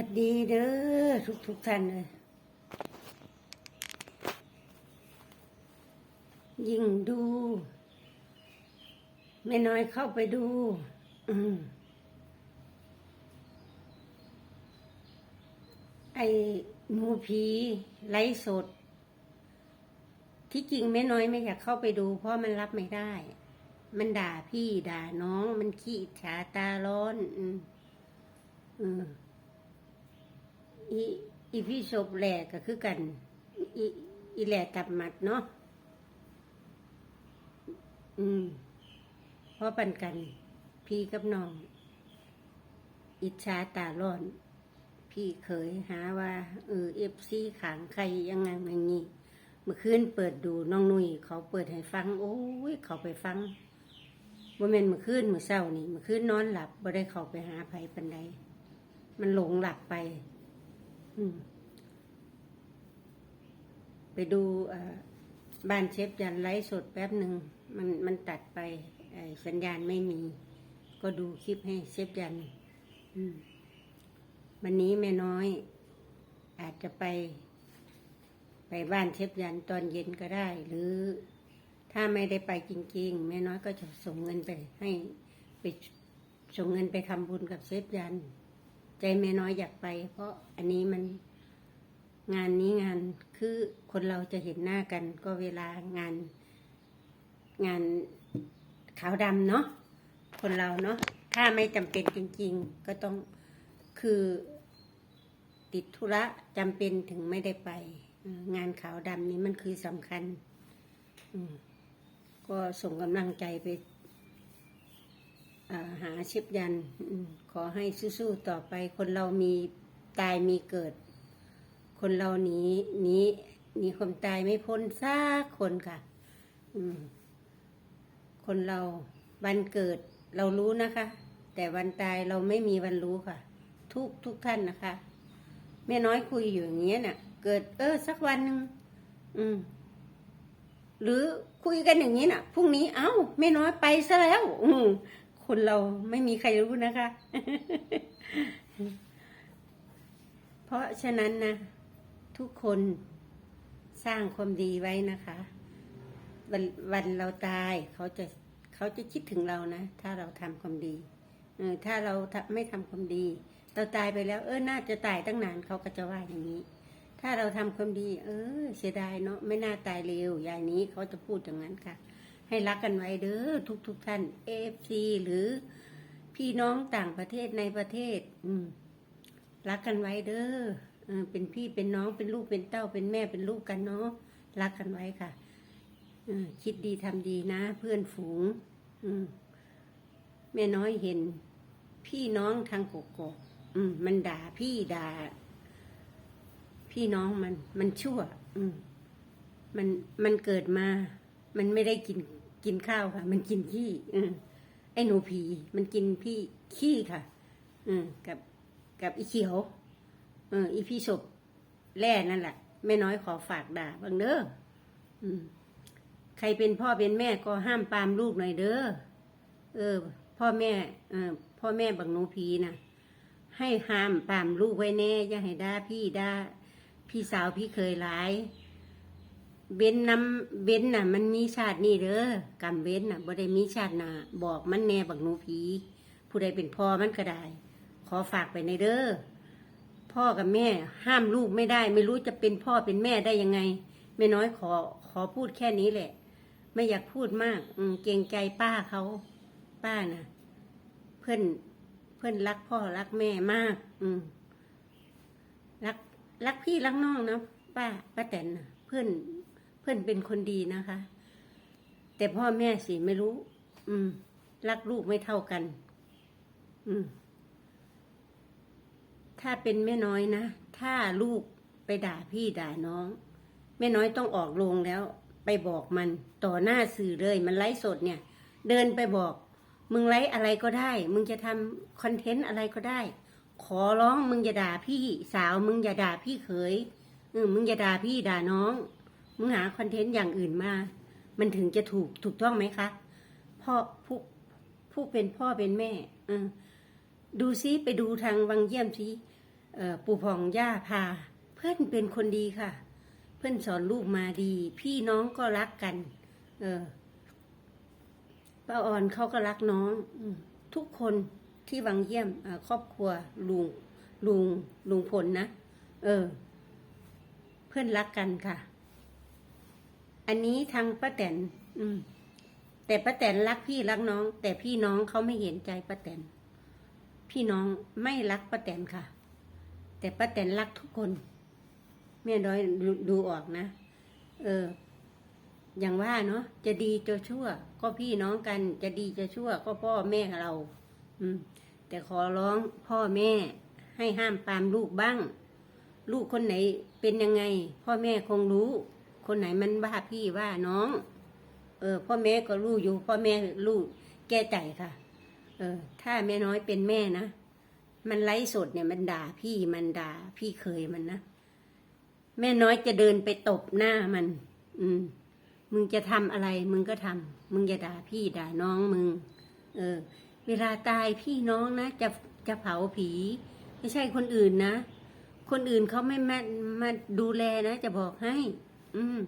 วัสดีเด้อทุกทุกท่านเลยยิ่งดู ไม่น้อยเข้าไปดูอไอหนูผีไลฟ์สด ที่จริงไม่น้อยไม่อยากเข้าไปดู เพราะมันรับไม่ได้ มันด่าพี่ด่าน้อง มันขี้ฉาตาร้อน อืมอืม อีอีพี่ศพแหลกก็คือกัน อีอีแหลกตับหมัดเนาะอืมเพราะปันกัน พี่กับน้อง อิจฉาตาร้อน พี่เคยหาว่าเออเอฟซีขางใครยังไงอย่างนี้เมื่อคืนเปิดดูน้องนุ้ยเขาเปิดให้ฟัง โอ้ยเขาไปฟังว่าแม่นเมื่อคืนเมื่อเช้านี่เมื่อคืนนอนหลับบ่ได้เข้าไปหาไผปันใดมันหลงหลับไป ไปดูบ้านเชฟยันไลฟ์สดแป๊บหนึ่งมันมันตัดไปสัญญาณไม่มี ก็ดูคลิปให้เชฟยันวันนี้แม่น้อย อาจจะไป ไปบ้านเชฟยันตอนเย็นก็ได้ หรือถ้าไม่ได้ไปจริง ๆ แม่น้อยก็จะส่งเงินไปให้ไปส่งเงินไปทำบุญกับเชฟยัน ใจแม่น้อยอยากไป เพราะอันนี้มันงานนี้งานคือคนเราจะเห็นหน้ากัน ก็เวลางาน งานขาวดำเนาะคนเราเนาะถ้าไม่จำเป็นจริง ๆ ก็ต้องคือติดธุระจำเป็นถึงไม่ได้ไป งานขาวดำนี้มันคือสำคัญ ก็ส่งกำลังใจไป อ่าหาชิบยันขอให้สู้ๆต่อไป คนเรามีตายมีเกิด คนเราหนีหนีหนีความตายไม่พ้นสักคนค่ะคนเราวันเกิดเรารู้นะคะ แต่วันตายเราไม่มีวันรู้ค่ะ ทุกทุกท่านนะคะแม่น้อยคุยอยู่อย่างเงี้ยน่ะ เกิด เออ สักวันหนึ่งอืม หรือคุยกันอย่างนี้น่ะพรุ่งนี้เอ้าแม่น้อยไปซะแล้ว อืม คนเราไม่มีใครรู้นะคะ เพราะฉะนั้นนะ ทุกคนสร้างความดีไว้นะคะ วันวันเราตายเขาจะเขาจะคิดถึงเรานะ ถ้าเราทำความดีเออถ้าเราไม่ทำความดี เราตายไปแล้ว เออน่าจะตายตั้งนานเขาก็จะว่าอย่างนี้ ถ้าเราทำความดี เออ เสียดายเนาะไม่น่าตายเร็วยายนี้เขาจะพูดอย่างนั้นค่ะ ให้รักกันไว้เด้อทุกทุกท่านเอฟซีหรือพี่น้องต่างประเทศในประเทศ อืม รักกันไว้เด้อเป็นพี่เป็นน้องเป็นลูกเป็นเต้าเป็นแม่เป็นลูกกันเนาะรักกันไว้ค่ะคิดดีทำดีนะ เพื่อนฝูงแม่น้อยเห็น พี่น้องทางกกกมมันด่าพี่ด่า พี่น้องมัน มันชั่ว อืม มันมันเกิดมา มันไม่ได้กิน กินข้าวค่ะ มันกินขี้อืมไอ้หนูผีมันกินพี่ขี้ค่ะ อืมกับกับอีเขียวเอออีพี่ศพแร่นั่นแหละแม่น้อยขอฝากด่าบางเด้ออืมใครเป็นพ่อเป็นแม่ก็ห้ามปรามลูกหน่อยเด้อเออ พ่อแม่เออพ่อแม่บังหนูพีนะให้ห้ามปรามลูกไว้แน่อย่าให้ด่าพี่ด่าพี่สาวพี่เคยหลาย เว้นน้ำเว้นน่ะ มันมีชาตินี่เด้อกรรมเว้นน่ะบ่ได้มีชาติหน้าบอกมันแน่บักหนูผีผู้ใดเป็นพ่อมันก็ได้ ขอฝากไปในเด้อพ่อกับแม่ห้ามลูกไม่ได้ ไม่รู้จะเป็นพ่อเป็นแม่ได้ยังไงแม่น้อยขอขอพูดแค่นี้แหละ ไม่อยากพูดมาก อืมเกรงใจป้าเขาป้าน่ะ เพื่อนเพื่อนรักพ่อรักแม่มาก อืมรักรักพี่รักน้องนะป้าป้าแตนนะเพื่อน พื่อนเป็นคนดีนะคะ แต่พ่อแม่สิไม่รู้ อืม รักลูกไม่เท่ากัน อืม ถ้าเป็นแม่น้อยนะ ถ้าลูกไปด่าพี่ด่าน้อง แม่น้อยต้องออกโรงแล้ว ไปบอกมันต่อหน้าสื่อเลย มันไลฟ์สดเนี่ย เดินไปบอก มึงไลฟ์อะไรก็ได้ มึงจะทำคอนเทนต์อะไรก็ได้ ขอร้องมึงอย่าด่าพี่สาวมึงอย่าด่าพี่เขยเออมึงอย่าด่าพี่ด่าน้อง มึงหาคอนเทนต์อย่างอื่นมา มันถึงจะถูกถูกต้องไหมคะ พ่อผู้ผู้เป็นพ่อเป็นแม่อดูซิไปดูทางวังเยี่ยมซี่ปู่ผ่องย่าพา เพื่อนเป็นคนดีค่ะ เพื่อนสอนลูกมาดี พี่น้องก็รักกัน เออป้าออนเขาก็รักน้องอทุกคนที่วังเยี่ยมครอบครัวลุงลุงลุงพลนะ เออ เพื่อนรักกันค่ะ อันนี้ทางป้าแตนอืม แต่ป้าแตนรักพี่รักน้อง แต่พี่น้องเขาไม่เห็นใจป้าแตน พี่น้องไม่รักป้าแตนค่ะ แต่ป้าแตนรักทุกคนแม่น้อยดูออกนะ เออ อย่างว่าเนาะจะดีจะชั่ว ก็พี่น้องกันจะดีจะชั่ว ก็พ่อแม่เรา อืม แต่ขอร้องพ่อแม่ ให้ห้ามปามลูกบ้าง ลูกคนไหนเป็นยังไง พ่อแม่คงรู้ คนไหนมันว่าพี่ว่าน้อง เออ พ่อแม่ก็รู้อยู่ พ่อแม่รู้แก้ใจค่ะ เออ ถ้าแม่น้อยเป็นแม่นะมันไลฟ์สดเนี่ยมันด่าพี่มันด่าพี่เคยมันนะแม่น้อยจะเดินไปตบหน้ามัน อืม มึงจะทำอะไร มึงก็ทำมึงอย่าด่าพี่ด่าน้องมึง เออ เวลาตายพี่น้องนะจะจะเผาผี ไม่ใช่คนอื่นนะ คนอื่นเขาไม่มามาดูแลนะ จะบอกให้ อืม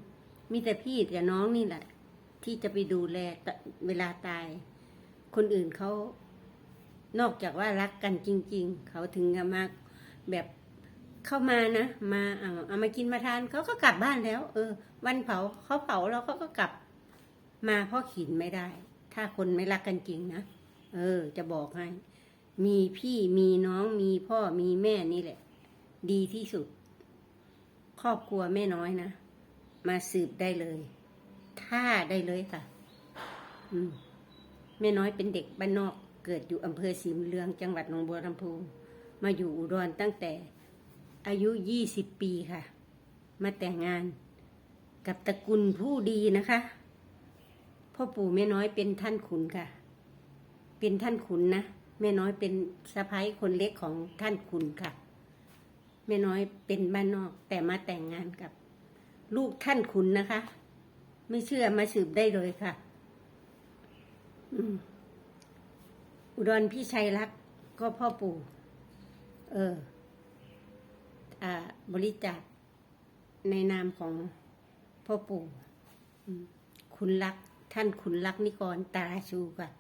มีแต่พี่กับน้องนี่แหละ ที่จะไปดูแลเวลาตาย คนอื่นเขานอกจากว่ารักกันจริง ๆ เขาถึงจะมาแบบเข้ามานะมาเอาเอามากินมาทานเขาก็กลับบ้านแล้ว เออ วันเผาเขาเผาแล้วเขาก็กลับ มาเพราะขินไม่ได้ ถ้าคนไม่รักกันจริงนะเออ จะบอกให้ มีพี่มีน้องมีพ่อมีแม่นี่แหละ ดีที่สุด ครอบครัวแม่น้อยนะ มาสืบได้เลยท่าได้เลยค่ะ อืมแม่น้อยเป็นเด็กบ้านนอกเกิดอยู่อำเภอสีมเลืองจังหวัดหนองบัวลำพูมาอยู่อุดรตั้งแต่อายุยี่สิบปีค่ะ มาแต่งงานกับตระกูลผู้ดีนะคะ พ่อปู่แม่น้อยเป็นท่านขุนค่ะ เป็นท่านขุนนะแม่น้อยเป็นสะพ้ายคนเล็กของท่านขุนค่ะ แม่น้อยเป็นบ้านนอกแต่มาแต่งงานกับ ลูกท่านขุนนะคะ ไม่เชื่อมาสืบได้เลยค่ะอุดรพี่ชัยรัก ก็พ่อปู่ เออ อ่า บริจาคในนามของพ่อปู่คุณรัก ท่านคุณรักนิกรตาชูค่ะ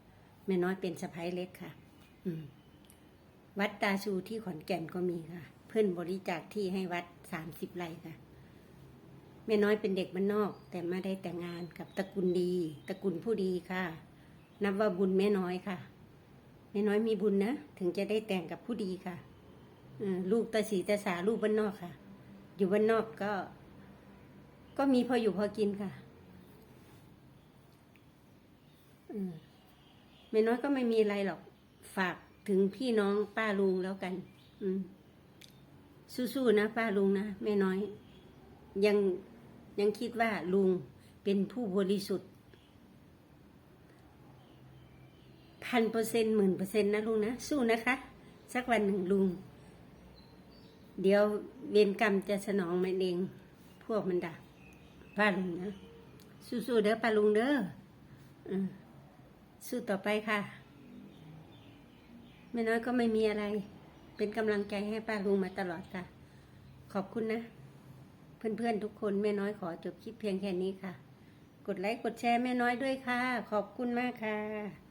แม่น้อยเป็นสะพ้ายเล็กค่ะวัดตาชูที่ขอนแก่นก็มีค่ะ เพื่อนบริจาคที่ให้วัดสามสิบไร่ค่ะ ม่น้อยเป็นเด็กบ้านนอก แต่ม่ได้แต่งงานกับตระกูลดีตระกูลผู้ดีค่ะ นับว่าบุญแม่น้อยค่ะ แม่น้อยมีบุญนะ ถึงจะได้แต่งกับผู้ดีค่ะลูกตาสีตาสาลูกบ้านนอกค่ะ อยู่บ้านนอกก็ ก็มีพออยู่พอกินค่ะแม่น้อยก็ไม่มีอะไรหรอก ฝากถึงพี่น้องป้าลุงแล้วกัน อืมสู้ๆนะป้าลุงนะแม่น้อย ยัง ยังคิดว่าลุงเป็นผู้บริสุทธิ์พันเปอร์เซ็นต์หมื่นเปอร์เซ็นต์นะลุงนะ สู้นะคะ สักวันหนึ่งลุง เดี๋ยวเวรกรรมจะสนองมันเอง พวกมันด่าป้าลุงนะ สู้ๆเด้อป้าลุงเด้ออืมสู้ต่อไปค่ะแม่น้อยก็ไม่มีอะไร เป็นกำลังใจให้ป้าลุงมาตลอดค่ะ ขอบคุณนะ เพื่อนๆทุกคนแม่น้อยขอจบคลิปเพียงแค่นี้ค่ะ กดไลค์กดแชร์แม่น้อยด้วยค่ะ ขอบคุณมากค่ะ